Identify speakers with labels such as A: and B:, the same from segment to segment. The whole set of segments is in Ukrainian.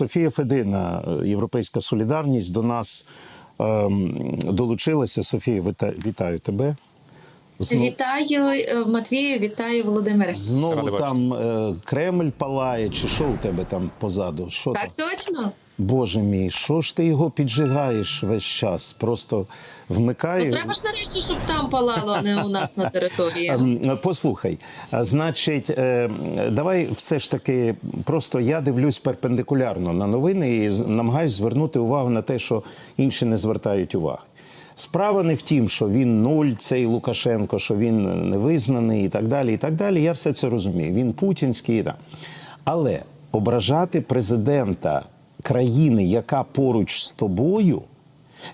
A: Софія Федина, Європейська Солідарність, до нас ем, долучилася. Софія, вітаю тебе. Знов...
B: Вітаю е, Матвію, вітаю Володимире.
A: Знову
C: Ради
A: там е, Кремль палає, чи що у тебе там позаду? Що
B: Так
A: там?
B: точно.
A: Боже мій, що ж ти його піджигаєш весь час? Просто вмикає.
B: Ну, треба ж нарешті, щоб там палало, а не у нас на території.
A: Ем, Послухай, значить, е, давай все ж таки, просто я дивлюсь перпендикулярно на новини і намагаюсь звернути увагу на те, що інші не звертають уваги. Справа не в тім, що він нуль, цей Лукашенко, що він невизнаний і так далі. І так далі. Я все це розумію. Він путінський. і Так. Але ображати президента країни, яка поруч з тобою,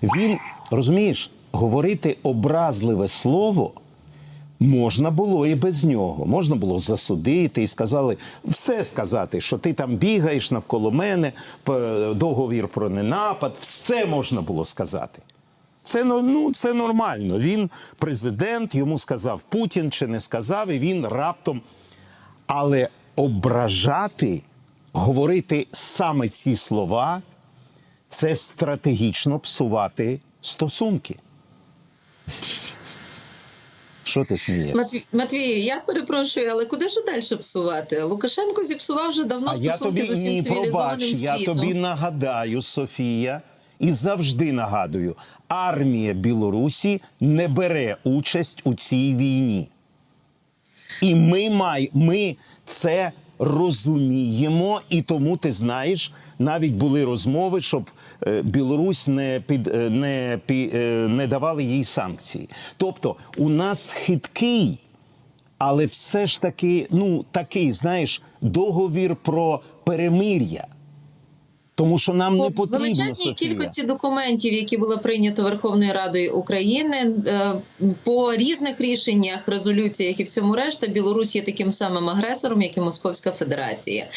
A: він розумієш, говорити образливе слово. Можна було і без нього. Можна було засудити і сказали все сказати, що ти там бігаєш навколо мене, договір про ненапад, все можна було сказати. Це ну, ну це нормально. Він президент, йому сказав Путін чи не сказав, і він раптом. Але ображати, говорити саме ці слова це стратегічно псувати стосунки. Що ти смієш?
B: Матвій, Матвій, я перепрошую, але куди ж далі псувати? Лукашенко зіпсував вже давно
A: А я
B: стосунки
A: тобі
B: з усім
A: ні,
B: цивілізованим
A: пробач, я тобі нагадаю, Софія, і завжди нагадую: армія Білорусі не бере участь у цій війні. І ми, май, ми це розуміємо, і тому ти знаєш, навіть були розмови, щоб е, Білорусь не під е, не, е, не давали їй санкції. Тобто, у нас хиткий, але все ж таки, ну такий, знаєш, договір про перемир'я. Тому що нам не
B: По
A: потрібно
B: величезній
A: Софія.
B: кількості документів, які було прийнято Верховною Радою України, е, по різних рішеннях, резолюціях і всьому решта, Білорусь є таким самим агресором, як і Московська Федерація.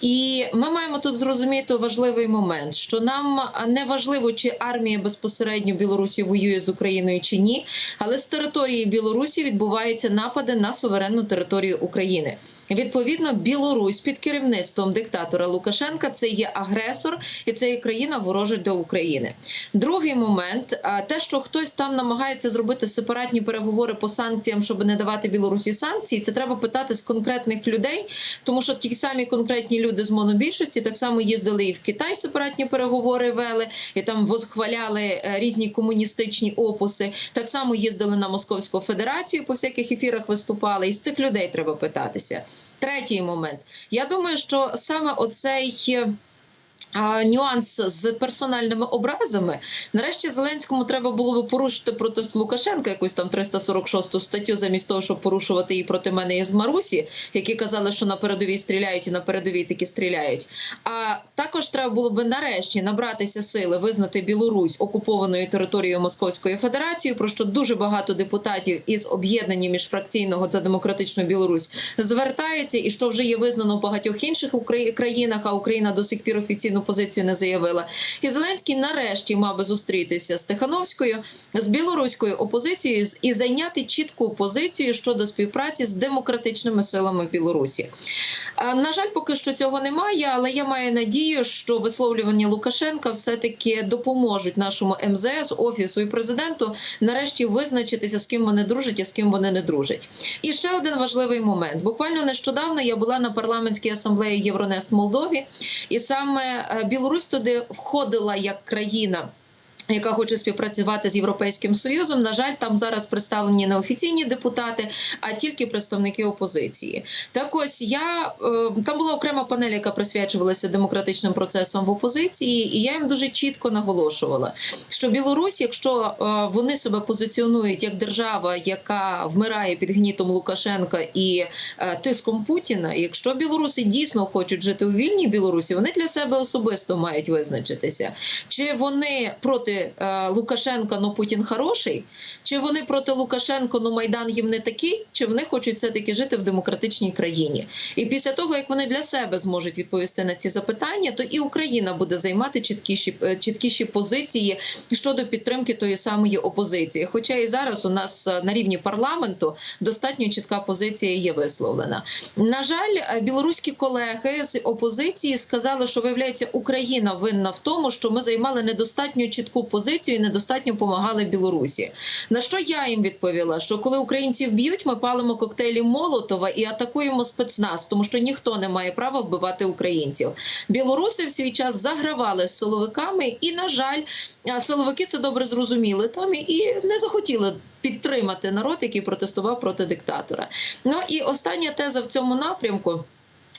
B: І ми маємо тут зрозуміти важливий момент, що нам не важливо, чи армія безпосередньо Білорусі воює з Україною чи ні, але з території Білорусі відбуваються напади на суверенну територію України. Відповідно, Білорусь під керівництвом диктатора Лукашенка це є агресор і це є країна ворожа до України. Другий момент, те, що хтось там намагається зробити сепаратні переговори по санкціям, щоб не давати Білорусі санкції, це треба питати з конкретних людей, тому що ті самі конкретні люди з монобільшості так само їздили і в Китай сепаратні переговори вели, і там восхваляли е, різні комуністичні опуси. Так само їздили на Московську Федерацію, по всяких ефірах виступали. І з цих людей треба питатися. Третій момент. Я думаю, що саме оцей. е, Нюанс з персональними образами. Нарешті Зеленському треба було би порушити проти Лукашенка якусь там 346 статтю, замість того, щоб порушувати її проти мене і з Марусі, які казали, що на передовій стріляють і на передовій таки стріляють. А також треба було би нарешті набратися сили визнати Білорусь окупованою територією Московської Федерації, про що дуже багато депутатів із об'єднання міжфракційного за демократичну Білорусь звертаються, і що вже є визнано в багатьох інших країнах, а Україна до сих пір офіційну позицію не заявила. І Зеленський нарешті мав би зустрітися з Тихановською, з білоруською опозицією і зайняти чітку позицію щодо співпраці з демократичними силами в Білорусі. На жаль, поки що цього немає, але я маю надію, що висловлювання Лукашенка все-таки допоможуть нашому МЗС, офісу і президенту нарешті визначитися, з ким вони дружать, а з ким вони не дружать. І ще один важливий момент. Буквально нещодавно я була на парламентській асамблеї Євронест в Молдові, і саме е, Білорусь туди входила як країна. Яка хоче співпрацювати з європейським союзом, на жаль, там зараз представлені не офіційні депутати, а тільки представники опозиції. Так ось я е, там була окрема панель, яка присвячувалася демократичним процесам в опозиції, і я їм дуже чітко наголошувала, що Білорусь, якщо е, вони себе позиціонують як держава, яка вмирає під гнітом Лукашенка і е, тиском Путіна, якщо білоруси дійсно хочуть жити у вільній Білорусі, вони для себе особисто мають визначитися, чи вони проти проти е, Лукашенка, но Путін хороший, чи вони проти Лукашенко, ну Майдан їм не такий, чи вони хочуть все таки жити в демократичній країні? І після того, як вони для себе зможуть відповісти на ці запитання, то і Україна буде займати чіткіші е, чіткіші позиції щодо підтримки тої самої опозиції. Хоча і зараз у нас е, на рівні парламенту достатньо чітка позиція є висловлена. На жаль, білоруські колеги з опозиції сказали, що виявляється Україна винна в тому, що ми займали недостатньо чітку позицію і недостатньо допомагали Білорусі. На що я їм відповіла? Що коли українців б'ють, ми палимо коктейлі Молотова і атакуємо спецназ, тому що ніхто не має права вбивати українців. Білоруси в свій час загравали з силовиками, і на жаль, силовики це добре зрозуміли там і не захотіли підтримати народ, який протестував проти диктатора. Ну і остання теза в цьому напрямку.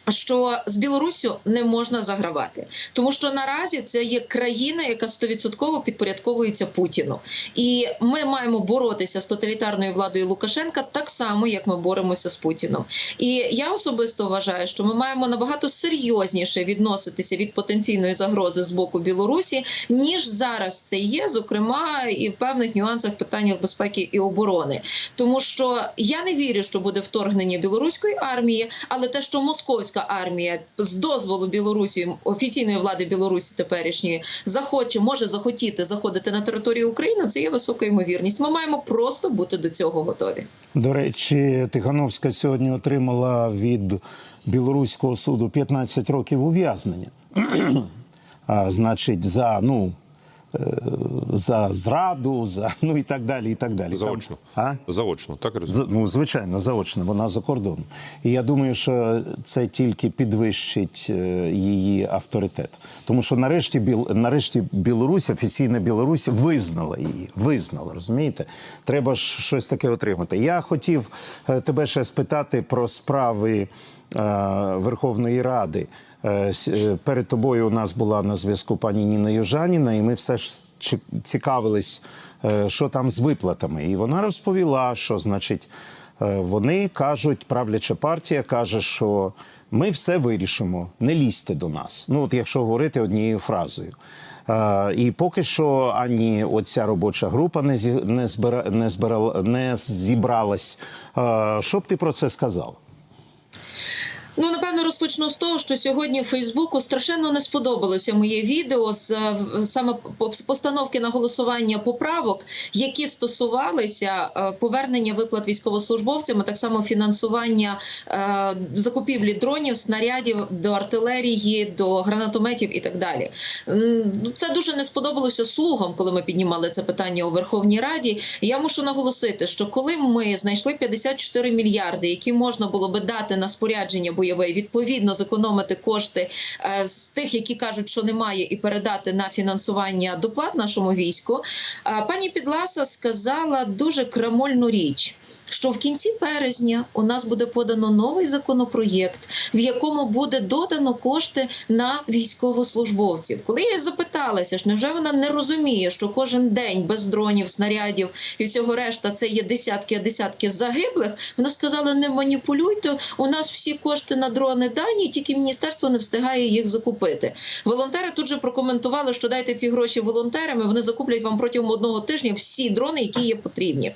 B: Що з Білоруссю не можна загравати, тому що наразі це є країна, яка стовідсотково підпорядковується Путіну, і ми маємо боротися з тоталітарною владою Лукашенка так само, як ми боремося з Путіном. І я особисто вважаю, що ми маємо набагато серйозніше відноситися від потенційної загрози з боку Білорусі, ніж зараз це є, зокрема і в певних нюансах питаннях безпеки і оборони, тому що я не вірю, що буде вторгнення білоруської армії, але те, що московська армія з дозволу Білорусі офіційної влади Білорусі теперішньої захоче, може захотіти заходити на територію України, це є висока ймовірність. Ми маємо просто бути до цього готові.
A: До речі, Тихановська сьогодні отримала від білоруського суду 15 років ув'язнення. а, значить, за ну. Е, За зраду, за ну і так далі. і так далі.
C: Заочно.
A: а?
C: Заочно, так розумію?
A: З- Ну, звичайно, заочно, вона за кордоном. І я думаю, що це тільки підвищить е, її авторитет. Тому що нарешті, Біл, нарешті Білорусь, офіційна Білорусь визнала її. Визнала, розумієте? Треба ж щось таке отримати. Я хотів е, тебе ще спитати про справи. Е, Верховної Ради Е, е, перед тобою у нас була на зв'язку пані Ніна Южаніна, і ми все ж цікавились, що там з виплатами. І вона розповіла, що значить. Вони кажуть, правляча партія каже, що ми все вирішимо, не лізьте до нас. Ну, от якщо говорити однією фразою. І поки що ані оця робоча група не збира, не збирала, не зібралась. Що б ти про це сказав?
B: Ну, напевно, розпочну з того, що сьогодні Фейсбуку страшенно не сподобалося моє відео з е, саме постановки на голосування поправок, які стосувалися е, повернення виплат військовослужбовцям, а так само фінансування е, закупівлі дронів, снарядів до артилерії, до гранатометів і так далі. Ну, Це дуже не сподобалося слугам, коли ми піднімали це питання у Верховній Раді. Я мушу наголосити, що коли ми знайшли 54 мільярди, які можна було би дати на спорядження бойове, і, відповідно зекономити кошти е, з тих, які кажуть, що немає, і передати на фінансування доплат нашому війську. е, Пані Підласа сказала дуже крамольну річ, що в кінці березня у нас буде подано новий законопроєкт, в якому буде додано кошти на військовослужбовців. Коли я запиталася, ж невже вона не розуміє, що кожен день без дронів, снарядів і всього решта це є десятки, десятки загиблих. Вона сказала: не маніпулюйте. У нас всі кошти на дрони дані, тільки міністерство не встигає їх закупити. Волонтери тут же прокоментували, що дайте ці гроші волонтерам, і вони закуплять вам протягом одного тижня всі дрони, які є потрібні.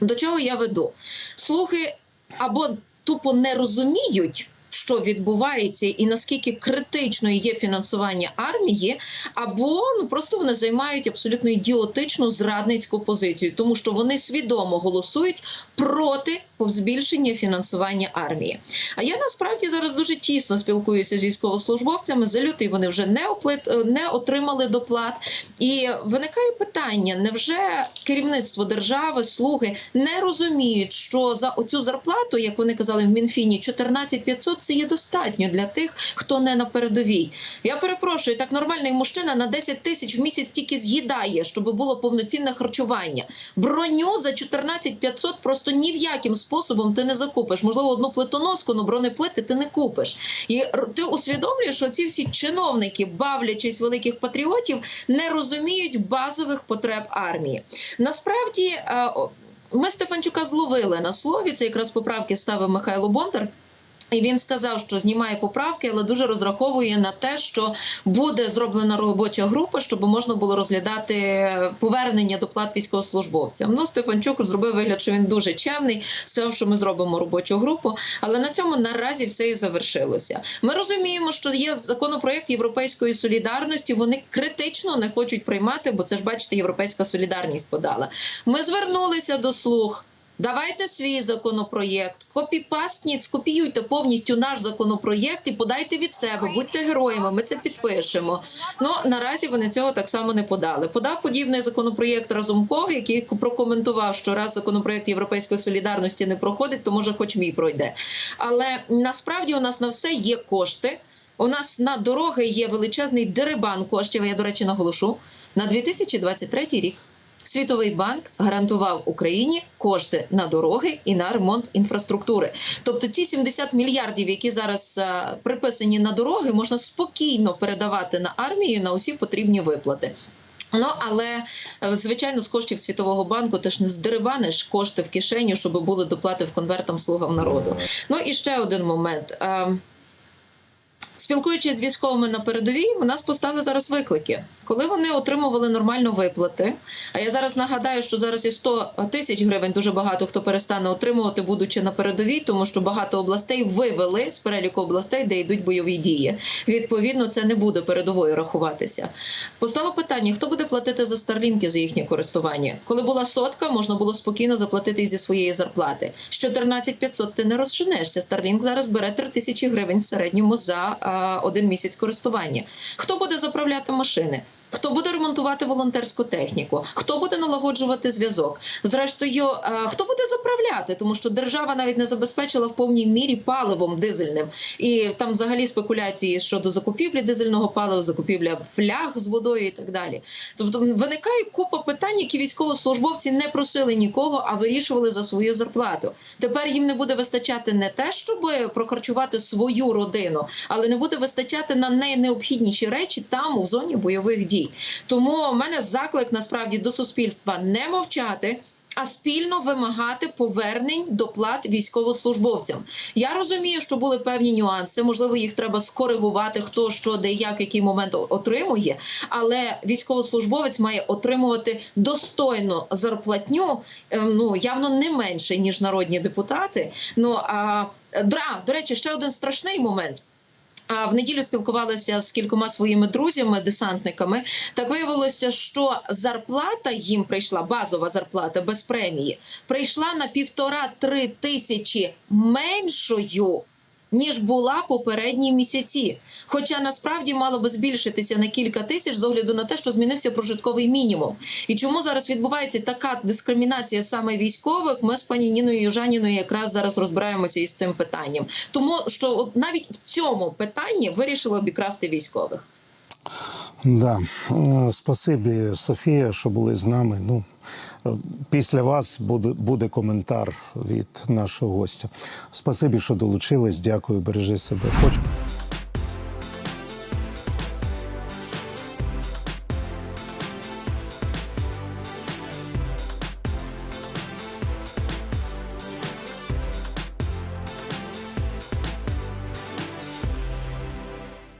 B: До чого я веду? Слухи або тупо не розуміють. Що відбувається, і наскільки критичною є фінансування армії, або ну просто вони займають абсолютно ідіотичну зрадницьку позицію, тому що вони свідомо голосують проти збільшення фінансування армії. А я насправді зараз дуже тісно спілкуюся з військовослужбовцями. За лютий вони вже не оплит, не отримали доплат. І виникає питання: невже керівництво держави, слуги не розуміють, що за оцю зарплату, як вони казали в Мінфіні, 14 500 це є достатньо для тих, хто не на передовій. Я перепрошую, так нормальний мужчина на 10 тисяч в місяць тільки з'їдає, щоб було повноцінне харчування. Броню за 14 500 просто ні в яким способом ти не закупиш. Можливо, одну плитоноску, але бронеплити ти не купиш. І ти усвідомлюєш, що ці всі чиновники, бавлячись великих патріотів, не розуміють базових потреб армії. Насправді. е, Ми Стефанчука зловили на слові. Це якраз поправки ставив Михайло Бондар. І він сказав, що знімає поправки, але дуже розраховує на те, що буде зроблена робоча група, щоб можна було розглядати повернення доплат військовослужбовцям. Ну, Стефанчук зробив вигляд, що він дуже чемний, сказав, що ми зробимо робочу групу. Але на цьому наразі все і завершилося. Ми розуміємо, що є законопроект Європейської солідарності. Вони критично не хочуть приймати, бо це ж бачите, європейська солідарність подала. Ми звернулися до слуг. Давайте свій законопроєкт, копіпастніть, скопіюйте повністю наш законопроєкт і подайте від себе. Будьте героями. Ми це підпишемо. Ну наразі вони цього так само не подали. Подав подібний законопроєкт Разумков, який прокоментував, що раз законопроєкт Європейської солідарності не проходить, то може, хоч мій пройде. Але насправді у нас на все є кошти. У нас на дороги є величезний дерибан коштів. Я до речі наголошу на 2023 рік. Світовий банк гарантував Україні кошти на дороги і на ремонт інфраструктури. Тобто, ці 70 мільярдів, які зараз е, приписані на дороги, можна спокійно передавати на армію на усі потрібні виплати. Ну але е, звичайно, з коштів світового банку ти ж не здерибаниш кошти в кишеню, щоб були доплати в конвертам слугам народу. Ну і ще один момент. Е, Спілкуючись з військовими на передовій, у нас постали зараз виклики. Коли вони отримували нормально виплати. А я зараз нагадаю, що зараз і 100 тисяч гривень дуже багато хто перестане отримувати, будучи на передовій, тому що багато областей вивели з переліку областей, де йдуть бойові дії. Відповідно, це не буде передовою рахуватися. Постало питання: хто буде платити за старлінки за їхнє користування? Коли була сотка, можна було спокійно заплатити зі своєї зарплати. З 14 500 ти не розженешся. Старлінк зараз бере 3 тисячі гривень в середньому за а, один місяць користування. Хто буде заправляти машини? Хто буде ремонтувати волонтерську техніку? Хто буде налагоджувати зв'язок? Зрештою, е, хто буде заправляти? Тому що держава навіть не забезпечила в повній мірі паливом дизельним, і там взагалі спекуляції щодо закупівлі дизельного палива, закупівля фляг з водою і так далі. Тобто виникає купа питань, які військовослужбовці не просили нікого, а вирішували за свою зарплату. Тепер їм не буде вистачати не те, щоб прохарчувати свою родину, але не буде вистачати на найнеобхідніші речі там у зоні бойових дій. Тому в мене заклик насправді до суспільства не мовчати. А спільно вимагати повернень доплат військовослужбовцям. Я розумію, що були певні нюанси. Можливо, їх треба скоригувати, хто що, де як, який момент отримує. Але військовослужбовець має отримувати достойну зарплатню, ем, ну явно не менше ніж народні депутати. Ну а да, до речі, ще один страшний момент. А в неділю спілкувалася з кількома своїми друзями, десантниками. Так виявилося, що зарплата їм прийшла, базова зарплата без премії, прийшла на півтора-три тисячі меншою. Ніж була попередні місяці, хоча насправді мало би збільшитися на кілька тисяч з огляду на те, що змінився прожитковий мінімум. І чому зараз відбувається така дискримінація саме військових? Ми з пані Ніною Южаніною якраз зараз розбираємося із цим питанням, тому що навіть в цьому питанні вирішили обікрасти військових.
A: Да. Е, Спасибі, Софія, що були з нами. Ну, після вас буде, буде коментар від нашого гостя. Спасибі, що долучились. Дякую, бережи себе. Хоч.